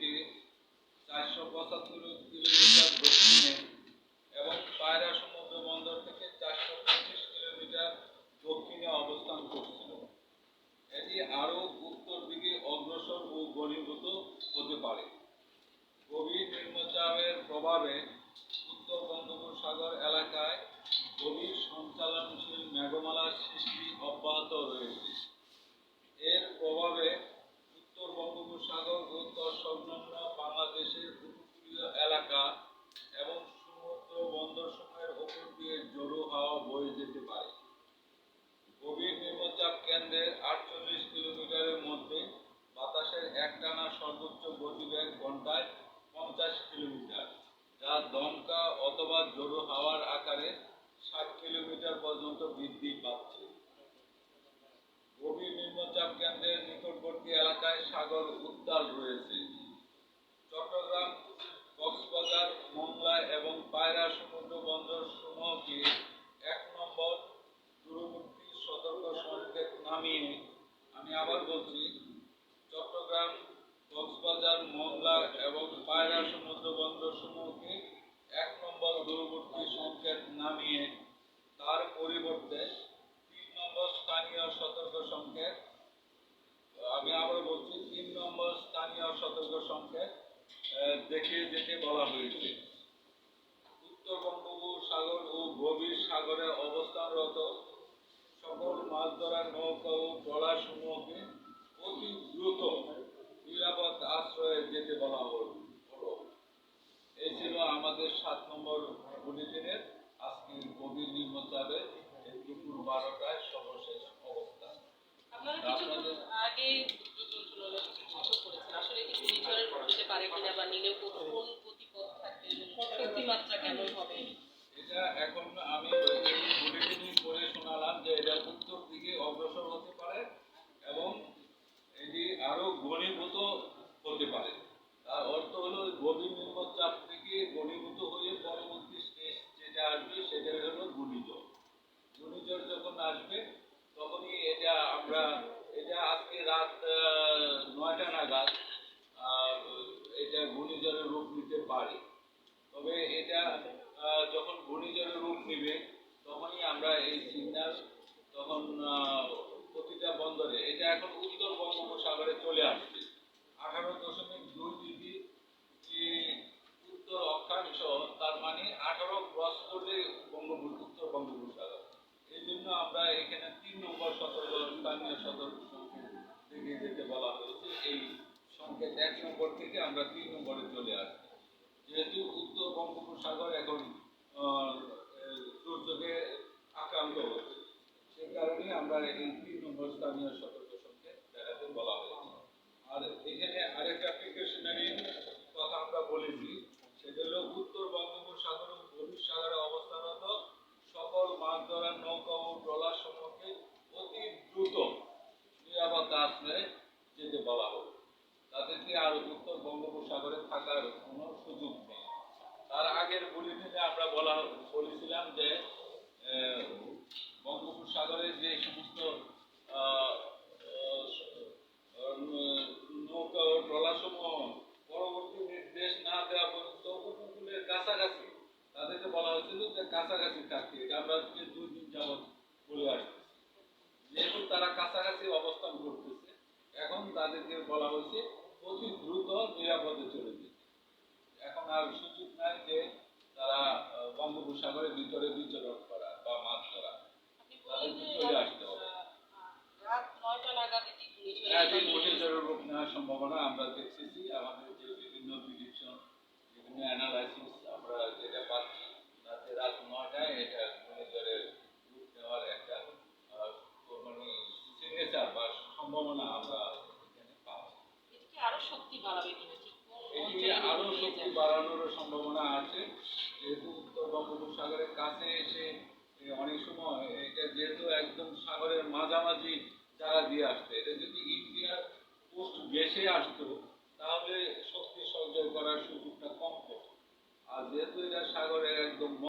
থেকে চারশো পঁচাত্তর কিলোমিটার সর্বোচ্চ গতিবেগ ঘন্টায় পঞ্চাশ কিলোমিটার, যা দমকা অথবা জোরো হাওয়ার আকারে ষাট কিলোমিটার পর্যন্ত বৃদ্ধি পাচ্ছে। গভীর নিম্নচাপ কেন্দ্রের নিকটবর্তী এলাকায় সাগর পরিবর্তে তিন নম্বর স্থানীয় সতর্ক সংকেত, আমি আবার বলছি, তিন নম্বর স্থানীয় সতর্ক সংকেত দেখিয়ে যেতে বলা হয়েছে। উত্তর বঙ্গোপসাগর ও গভীর সাগরে অবস্থানরত সকল মাছ ধরার নৌকা ও ট্রলার সমূহকে অতি দ্রুত নিরাপদ আশ্রয়ে যেতে বলা হল- হলো এই ছিল আমাদের সাত নম্বর বুলেটিনের আজকে গভীর নিম্নচাপে এই দুপুর বারোটায় সর্বশেষ অবস্থা আপনারা কিছুক্ষণ আগে বিদ্যুৎ মন্ত্রণালয় থেকে কিছু করেছেন আসলে কি ঘূর্ণিঝড়ের হতে পারে কিনা বা নিলে কোন গতিপথ থাকবে শক্তিমাত্রা কেমন হবে? এটা এখন আমি বলে শোনালাম যে এটা উত্তর দিকে অগ্রসর হতে পারে এবং এটি আরও ঘনীভূত হতে পারে তার অর্থ হলো গভীর নিম্নচাপ থেকে ঘনীভূত হয়ে পরবর্তী স্টেজ যেটা আসবে সেটা হলো ঘূর্ণিঝড় ঘূর্ণিঝড় যখন আসবে তখনই এটা আমরা এটা আজকে রাত আহ, নয়টা নাগাদ আহ, এটা ঘূর্ণিঝড়ের রূপ নিতে পারে তবে এটা আহ, যখন ঘূর্ণিঝড়ের রূপ নেবে তখনই আমরা এই সিগন্যাল তখন আহ, প্রতিটা বন্দরে এটা এখন উত্তর বঙ্গোপসাগরে চলে আসছে আঠারো দশমিক দুই ডিগ্রি যে উত্তর অক্ষাংশ তার মানে আঠারো এই জন্য আমরা এখানে তিন নম্বর স্থানীয় বলা হয়েছে। এই এক নম্বর থেকে আমরা তিন নম্বরে চলে যেহেতু উত্তর বঙ্গোপসাগর এখন আক্রান্ত হচ্ছে সে কারণে আমরা এই তিন নম্বর স্থানীয় সতর্ক সংকেত দেখাতে বলা হয়েছে আর এখানে আরেকটা প্রিকশনারি কথা আমরা বলেছি সেটা হলো উত্তর বঙ্গোপসাগর ও গভীর সাগরে অবস্থানরত সকল মাছ ধরার নৌকা ও ট্রলার সমূহকে অতি দ্রুত নিরাপদ আশ্রয়ে যেতে বলা হোক। তাদেরকে আর উত্তর বঙ্গোপসাগরে থাকার কোনো সুযোগ নেই। তার আগের থেকে আমরা বলা বলেছিলাম যে আহ, বঙ্গোপসাগরে যে সমস্ত নৌকা ও ট্রলার সমূহ পরবর্তী নির্দেশ না দেওয়া পর্যন্ত উপকূলের কাছাকাছি তাদেরকে বলা হয়েছিল যে কাছাকাছি থাকতে এটা আমরা আজকে দুই দিন যাবৎ বলে আসছি যেহেতু তারা কাছাকাছি অবস্থান করতেছে এখন তাদেরকে বলা হয়েছে অতি দ্রুত নিরাপদে চলে যেতে। এখন আর সুযোগ নাই যে তারা বঙ্গোপসাগরের ভিতরে বিচরণ করা বা মাছ ধরা। যে চলে আসতে হবে। ঘূর্ণিঝড়ের হ্যাঁ, এই ঘূর্ণিঝড়ের রূপ নেওয়ার সম্ভাবনা আমরা দেখতেছি। আমাদের যে বিভিন্ন প্রিডিকশন বিভিন্ন অ্যানালাইসিস আমরা যেটা পাচ্ছি রাত নয়টায় এটা ঘূর্ণিঝড়ের রূপ নেওয়ার একটা আহ, মানে সিগনেচার বা সম্ভাবনা আমরা এখানে পাচ্ছি এটি কি আরও শক্তি বাড়াবে কিনা ঠিক কোন এটি অঞ্চলে আরও নিয়ে শক্তি বাড়ানোর সম্ভাবনা আছে। যেহেতু উত্তর বঙ্গোপসাগরের কাছে এসে অনেক সময় এটা যেহেতু একদম সাগরের মাঝামাঝি